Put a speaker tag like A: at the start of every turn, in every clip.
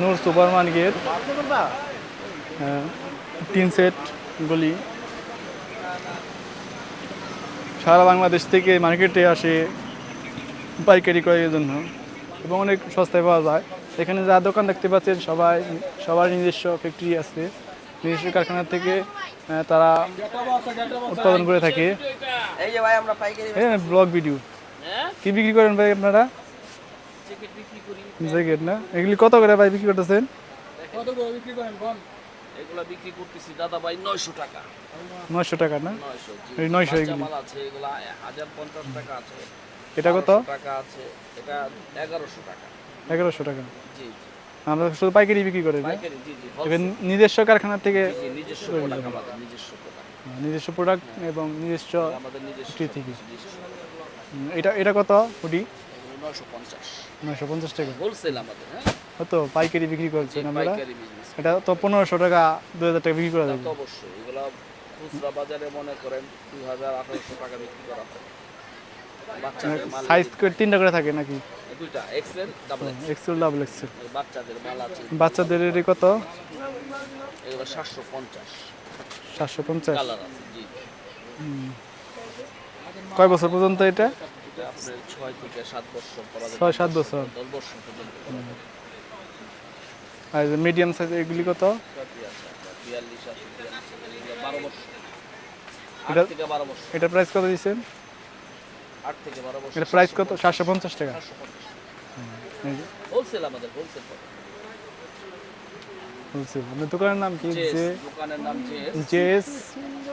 A: নূর super market হ্যাঁ, তিন set গলি সারা বাংলাদেশ থেকে মার্কেটে আসে পাইকারি ক্রয়ের জন্য এবং অনেক সস্তায় পাওয়া যায়। এখানে যা দোকান দেখতে পাচ্ছেন সবাই সবার নিজস্ব ফ্যাক্টরি আছে। নিজস্ব কারখানা থেকে তারা উৎপাদন করে থাকে। হ্যাঁ ব্লগ ভিডিও কি বিক্রি করেন ভাই আপনারা?
B: বিক্রি করি।
A: জ্যাকেট না? এগুলি কত করে ভাই বিক্রি করতেছেন?
B: এগুলা বিক্রি করতেছি দাদা ভাই নয়শো টাকা।
A: নয়শো টাকা না?
B: নয়শো
A: এই 900 এগুলি।
B: মাল আছে এগুলা হাজার পঞ্চাশ টাকা আছে।
A: এটা কত?
B: টাকা আছে এটা এগারোশো টাকা।
A: এগারোশো টাকা।
B: জি
A: আমরা শুধু পাইকারি বিক্রি করে না
B: পাইকারি জি জি
A: নিজস্ব কারখানা থেকে
B: নিজস্ব প্রোডাক্ট আমাদের নিজস্ব প্রোডাক্ট
A: নিজস্ব প্রোডাক্ট এবং নিজস্ব
B: আমাদের নিজস্ব
A: থেকে। এটা এটা কত হুডি?
B: নয়শো পঞ্চাশ।
A: নয়শো পঞ্চাশ টাকা।
B: হোলসেল আমাদের হ্যাঁ?
A: কত? পাইকারি বিক্রি করছেন আমরা এটা তো পনেরোশো টাকা দু হাজার টাকা বিক্রি করা যাবে।
B: অবশ্যই এগুলা খুচরা বাজারে মনে করেন দুই হাজার আঠারোশো টাকা বিক্রি করা হয়। বাচ্চাদের
A: সাইজ তিনটা করে থাকে নাকি?
B: এই দুইটা XL double
A: XL double XL
B: বাচ্চাদের মাল আছে।
A: বাচ্চাদের এর কত?
B: এগুলো কালার আছে জি।
A: কয় বছর পর্যন্ত এটা?
B: এটা আপনার থেকে বছর
A: বছর।
B: বছর পর্যন্ত
A: আর মিডিয়াম সাইজ এগুলি কত?
B: আছে বছর।
A: এটা-
B: থেকে বারো বছর।
A: এটা প্রাইস কত দিচ্ছেন?
B: আট থেকে বারো বছর।
A: এটা প্রাইস কত? সাতশো পঞ্চাশ টাকা।
B: হোলসেল আমাদের হোলসেল
A: বলছি আপনার দোকানের নাম কি? যে
B: দোকানের নাম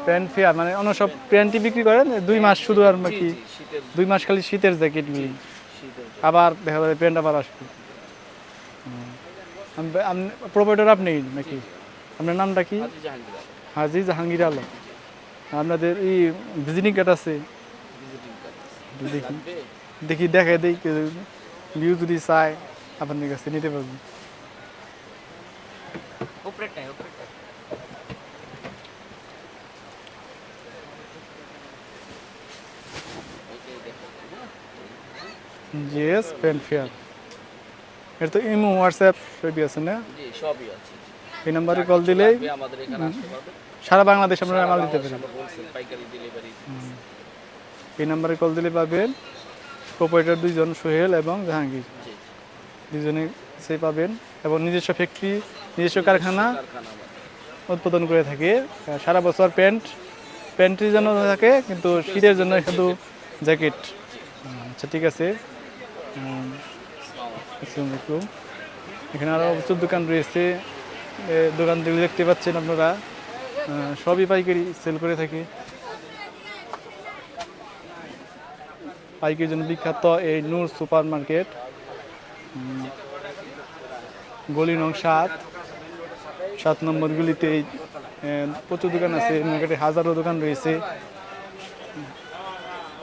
A: প্যান্ট ফেয়ার মানে অন্য সব প্যান্টই বিক্রি করেন? দুই মাস শুধু আর
B: জি,
A: কি দুই মাস খালি শীতের জ্যাকেটগুলি আবার দেখা যাবে প্যান্ট আবার আসবে। প্রোভাইডার আপনি নাকি? আপনার নামটা কি?
B: হাজি জাহাঙ্গীর আলম,
A: আপনাদের এই ভিজিটিং কার্ড আছে? দেখি? দেখি দেখে দেই ভিউ যদি চায় আপনার কাছে নিতে পারবেন জিএস প্যান্ট ফেয়ার এটা তো ইমো হোয়াটসঅ্যাপ সবই আছে না?
B: জি, সবই আছে।
A: এই নাম্বারে কল দিলেই
B: আমাদের এখানে আসতে পারবে।
A: সারা বাংলাদেশ আপনারা মাল দিতে পারেন
B: পাইকারি delivery
A: এই নাম্বারে কল দিলে পাবেন প্রোপাইটার দুইজন সোহেল এবং জাহাঙ্গীর।
B: জি,
A: দুজনে সে পাবেন এবং নিজস্ব ফ্যাক্টরি নিজস্ব কারখানা উৎপাদন করে থাকে। সারা বছর প্যান্ট প্যান্টের জন্য থাকে কিন্তু শীতের জন্য শুধু জ্যাকেট। আচ্ছা ঠিক আছে। এখানে আরও প্রচুর দোকান রয়েছে। এ, দোকান যেগুলো দেখতে পাচ্ছেন আপনারা। সবই পাইকারি সেল করে থাকে। পাইকারির জন্য বিখ্যাত এই নূর সুপার মার্কেট গলি নং সাত। সাত নম্বর গুলিতে প্রচুর দোকান আছে মার্কেটে হাজারো দোকান রয়েছে।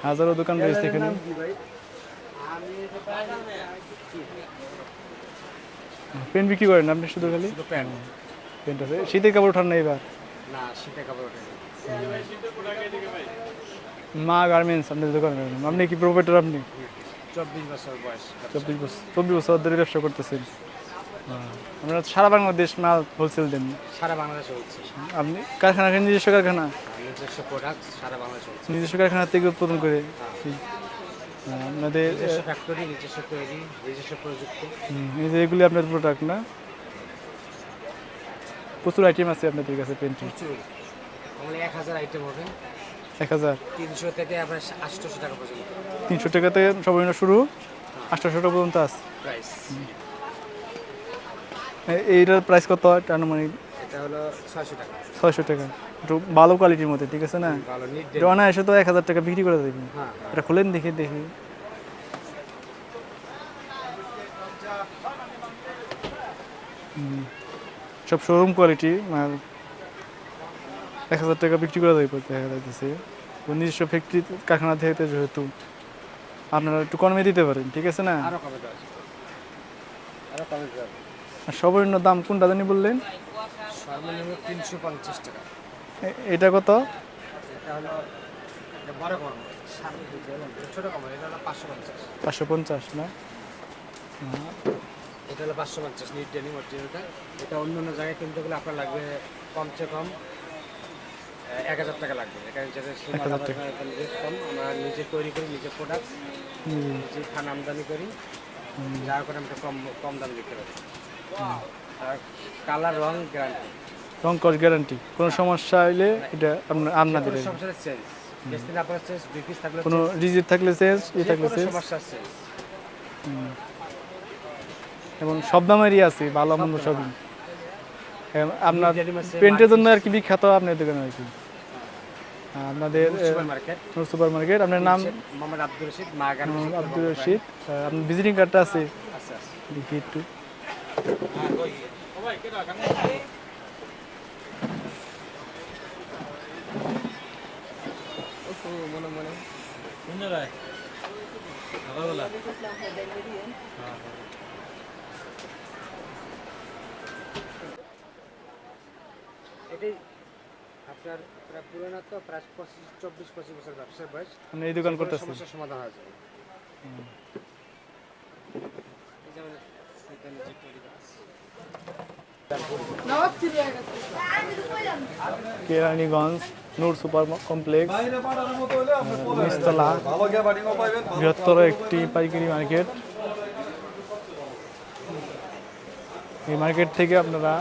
A: হাজারো দোকান রয়েছে এখানে। পেন বিক্রি করেন আপনি শুধু খালি?
C: প্যান্ট
A: আছে শীতের কাপড় ওঠান না এবার মা গার্মেন্টস আপনার দোকান আপনি কি প্রোপাইটার আপনি?
C: চব্বিশ বছর বয়স।
A: চব্বিশ বছর চব্বিশ বছর ধরে ব্যবসা করতেছেন। আমরা সারা বাংলাদেশ মাল হোলসেল দেন।
C: সারা বাংলাদেশে হচ্ছে।
A: আপনি কারখানা নিজস্ব কারখানা?
C: নিজস্ব প্রোডাক্ট সারা বাংলাদেশে হচ্ছে।
A: নিজস্ব কারখানা থেকে উৎপাদন করে। হ্যাঁ, আপনাদের
C: নিজস্ব ফ্যাক্টরি নিজস্ব তৈরি নিজস্ব প্রযুক্তি।
A: এই যে এগুলি আপনার প্রোডাক্ট না? প্রচুর আইটেম আছে আপনাদের কাছে পেন্টিং
C: প্রচুর। আমাদের এক হাজার আইটেম হবে।
A: এক হাজার?
C: তিনশো থেকে আপনার আটশোশো টাকা পর্যন্ত।
A: তিনশো টাকা থেকে সর্বনিম্ন শুরু আটশোশো টাকা পর্যন্ত আছে।
C: প্রাইস
A: এইটার প্রাইস কত এটা আনুমানিক?
C: এটা হলো ছয়শো টাকা।
A: ছয়শো টাকা। একটু ভালো কোয়ালিটির মধ্যে ঠিক আছে না?
C: ভালো নিট
A: এটা অনায়াসে তো এক হাজার টাকা বিক্রি করে দেবেন
C: হ্যাঁ।
A: এটা খুলেন দেখি দেখি। সব শোরুম কোয়ালিটি মাল। এক হাজার টাকা বিক্রি করে দেবে দেখা তো নিজস্ব ফ্যাক্টরি কারখানা থেকে যেহেতু আপনারা একটু কমে দিতে পারেন ঠিক আছে না?
C: আরও কমে দেওয়া। আরও কমে দেওয়া।
A: আর সর্বনিম্ন দাম কোনটা জানি বললেন?
C: সর্বনিম্ন তিনশো পঞ্চাশ টাকা।
A: এটা কত?
C: পাঁচশো পঞ্চাশ।
A: না?
C: এটা হলো পাঁচশো পঞ্চাশ নিট ডেনিম অরিজিনালটা এটা অন্য অন্য জায়গায় কিনতে গেলে আপনার লাগবে কমসে কম এক হাজার টাকা লাগবে। এখানে যেটা সীমা
A: 1000 টাকা।
C: কম আমরা নিজে তৈরি করি নিজে প্রোডাক্ট নিজে খান আমদানি করি। যার করে আমরা কম কম দাম বিক্রি করি। কালার রং গ্যারান্টি
A: রং কস গ্যারান্টি কোনো সমস্যা হইলে এটা আপনার আপনাদের
C: থাকলে
A: কোনো রিজিট থাকলে চেঞ্জ ই থাকলে চেঞ্জ এবং সব দামেরই আছে ভালো মন্দ সবই। আপনার পেন্টের জন্য আর কি বিখ্যাত আপনার দোকানে আর কি। আপনাদের
C: সুপার মার্কেট
A: সুপার মার্কেট আপনার নাম?
C: মোহাম্মদ আব্দুল রশিদ মাগান
A: মোহাম্মদ রশিদ। আপনার ভিজিটিং কার্ডটা আছে। দেখি একটু।
C: মনে মনে এটাই আপনার প্রায় পুরোনো তো প্রায় পঁচিশ চব্বিশ পঁচিশ বছর ব্যবসার বয়স
A: আপনি এই দোকান
C: কোনো
A: করতেছেন?
C: সমস্যার সমাধান হয়ে যাবে। যেমন
A: কেরানীগঞ্জ নূর সুপার কমপ্লেক্স নিচতলা বৃহত্তর একটি পাইকারি মার্কেট। এই মার্কেট থেকে আপনারা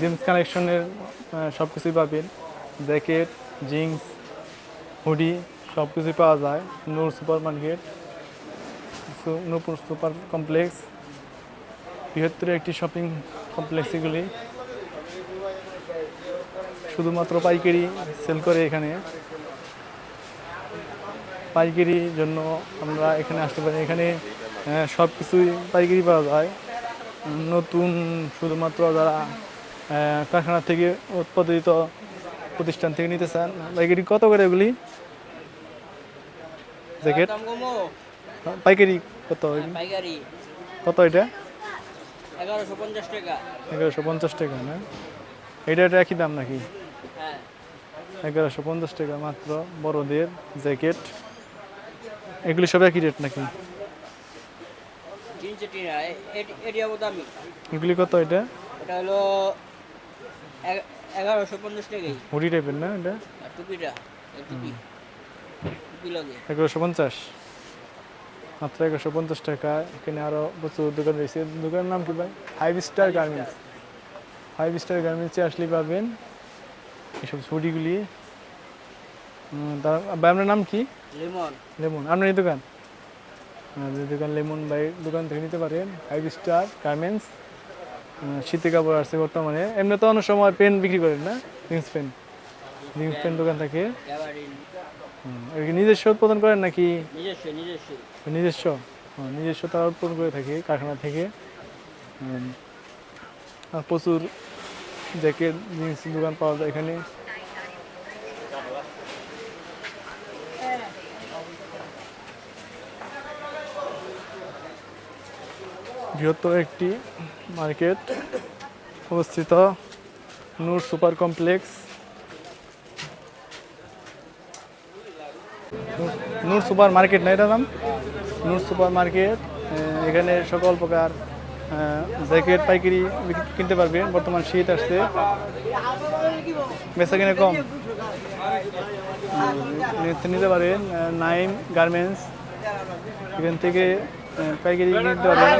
A: জিন্স কালেকশনের সব কিছুই পাবেন। জ্যাকেট, জিন্স, হুডি সব কিছুই পাওয়া যায় Noor super market Nupur super complex. বৃহত্তর একটি শপিং কমপ্লেক্স এগুলি শুধুমাত্র পাইকারি সেল করে এখানে। পাইকারির জন্য আমরা এখানে আসতে পারি। এখানে সব কিছুই পাইকারি পাওয়া যায়। নতুন শুধুমাত্র যারা কারখানা থেকে উৎপাদিত প্রতিষ্ঠান থেকে নিতে চান পাইকারি কত করে এগুলি? জ্যাকেট পাইকারি কত? এগুলি? কত এটা?
D: এগারোশো পঞ্চাশ টাকা।
A: এগারোশো পঞ্চাশ টাকা না? এটা এটা একই দাম নাকি?
D: হ্যাঁ।
A: এগারোশো পঞ্চাশ টাকা মাত্র বড়দের জ্যাকেট। এগুলি সব একই রেট নাকি? এগুলি কত এটা?
D: এটা হলো এগ- এগারোশো পঞ্চাশ টাকাই।
A: হুডি টাইপের না এটা?
D: টুপিটা টুপি। টুপি লাগে।
A: এগারোশো পঞ্চাশ? মাত্র একশো পঞ্চাশ টাকা। এখানে আরও প্রচুর দোকান রয়েছে। দোকানের নাম কি ভাই? Five star garments five star গার্মেন্টসে আসলেই পাবেন এসব ছুটিগুলি। তার ভাই আপনার নাম কি?
D: লেমন।
A: লেমন। আপনার এই দোকান? আপনাদের দোকান লেমন বাই দোকান থেকে নিতে পারেন। ফাইভ স্টার গার্মেন্টস শীতে কাপড় আসছে বর্তমানে। এমনি তো অনেক সময় পেন বিক্রি করেন না? Jeans pen. জিন্স পেন দোকান থাকে। নিজস্ব উৎপাদন করেন নাকি?
D: নিজস্ব নিজস্ব।
A: নিজস্ব ও, নিজস্ব তারা উৎপাদন করে থাকে কারখানা থেকে। প্রচুর জ্যাকেট জিন্স দোকান পাওয়া যায় এখানে। বৃহত্তর একটি মার্কেট অবস্থিত। Noor super complex. Noor super market না এটা নাম নূর সুপার মার্কেট এখানে সকল প্রকার জ্যাকেট পাইকারি কিনতে পারবেন বর্তমান শীত আসছে বেচা কিনে কম নিতে- পারেন নাইম গার্মেন্টস এখান থেকে পাইকারি কিনতে পারবেন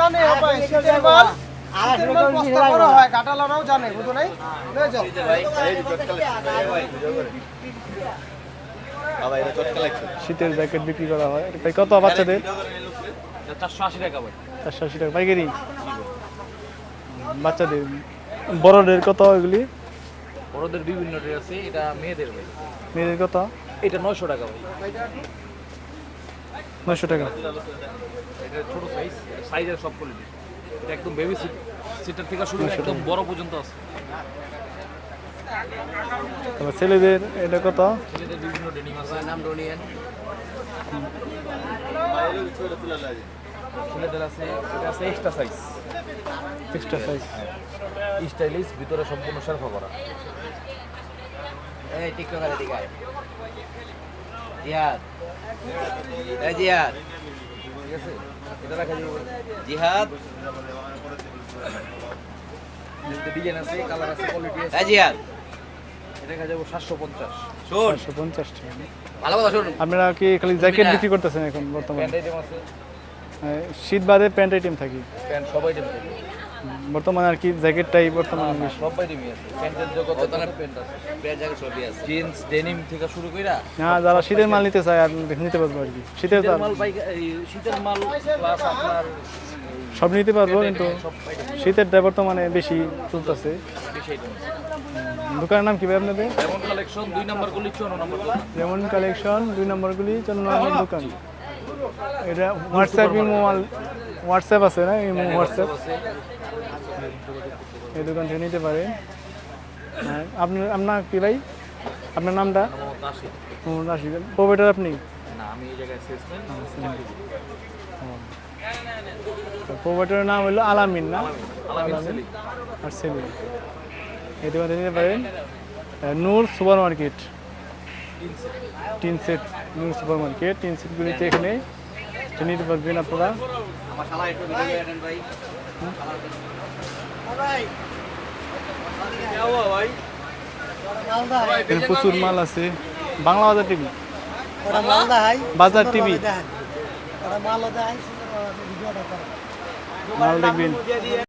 E: জানে হয় বুঝো নাই
A: শীতের জ্যাকেট বিক্রি করা হয়। এটা কত বাচ্চাদের?
B: চারশো আশি টাকা। ভাই
A: চারশো আশি টাকা পাইকারি? বাচ্চাদের। বড়দের কত এগুলি?
B: বড়দের বিভিন্ন ড্রেস আছে এটা মেয়েদের ভাই।
A: মেয়েদের কত?
B: এটা নয়শো টাকা ভাই।
A: নয়শো টাকা।
B: এটা ছোট সাইজ সাইজের সব কোয়ালিটি এটা একদম বেবি সিট সিটার থেকে শুরু একদম বড় পর্যন্ত আছে।
A: ছেলেদের এটা কত?
B: ছেলেদের আছে নাম ডোনিয়ান ছেলেদের আছে এটা আছে extra size
A: extra size
B: stylish ভিতরে সম্পূর্ণ সার্ফা করা।
D: এই টিকটকার এদিকে আয়। জিয়াদ এই জিয়াদ
B: ঠিক আছে? এটা রাখা যাবে।
D: জিহাদ।
B: ডিজাইন আছে কালার আছে কোয়ালিটি আছে।
D: জিহাদ।
B: রাখা যাবে সাতশো পঞ্চাশ।
D: শোন।
A: পঞ্চাশ টাকা।
D: ভালো কথা শোন
A: আপনারা কি খালি জ্যাকেট বিক্রি করতেছেন এখন বর্তমানে? হ্যাঁ, শীত বাদে প্যান্ট আইটেম থাকি।
B: প্যান্ট সব আইটেম থাকে।
A: বর্তমানে আর কি জ্যাকেটটাই বর্তমানে
B: সব আইটেমই আছে। প্যান্টের জগৎ প্যান্ট আছে।
D: প্যান্ট জ্যাকেট সবই আছে।
B: জিন্স ডেনিম থেকে শুরু কইরা
A: হ্যাঁ যারা শীতের মাল নিতে চায় আর নিতে পারব আর কি। শীতের
B: মাল শীতের মাল প্লাস আপনার
A: সব নিতে পারব কিন্তু শীতেরটা বর্তমানে বেশি চলতেছে।
B: বেশি আইটেম
A: দোকানের নাম কি ভাই আপনাদের?
B: যেমন কালেকশন দুই নাম্বার গলি নম্বর দোকান
A: কালেকশন দুই নম্বরগুলি চন্ন নম্বর দোকান। এটা হোয়াটসঅ্যাপ মোবাইল হোয়াটসঅ্যাপ আছে না? এই হোয়াটসঅ্যাপ এই দোকান থেকে নিতে পারে। আর আপনার আপনার কি ভাই? আপনার নামটা? রাশিদ। প্রোভাইডার আপনি? প্রোভাইডারের নাম হলো আলামিন না?
B: আলামিন।
A: আর সেলিম। দোকান থেকে নিতে পারেন। Noor super market tin shed Noor super market tin সেটগুলিতে এখানে নিতে পারবেন আপনারা। প্রচুর মাল আছে। বাংলা বাজার টিভি। বাজার টিভি। মাল দেখবেন।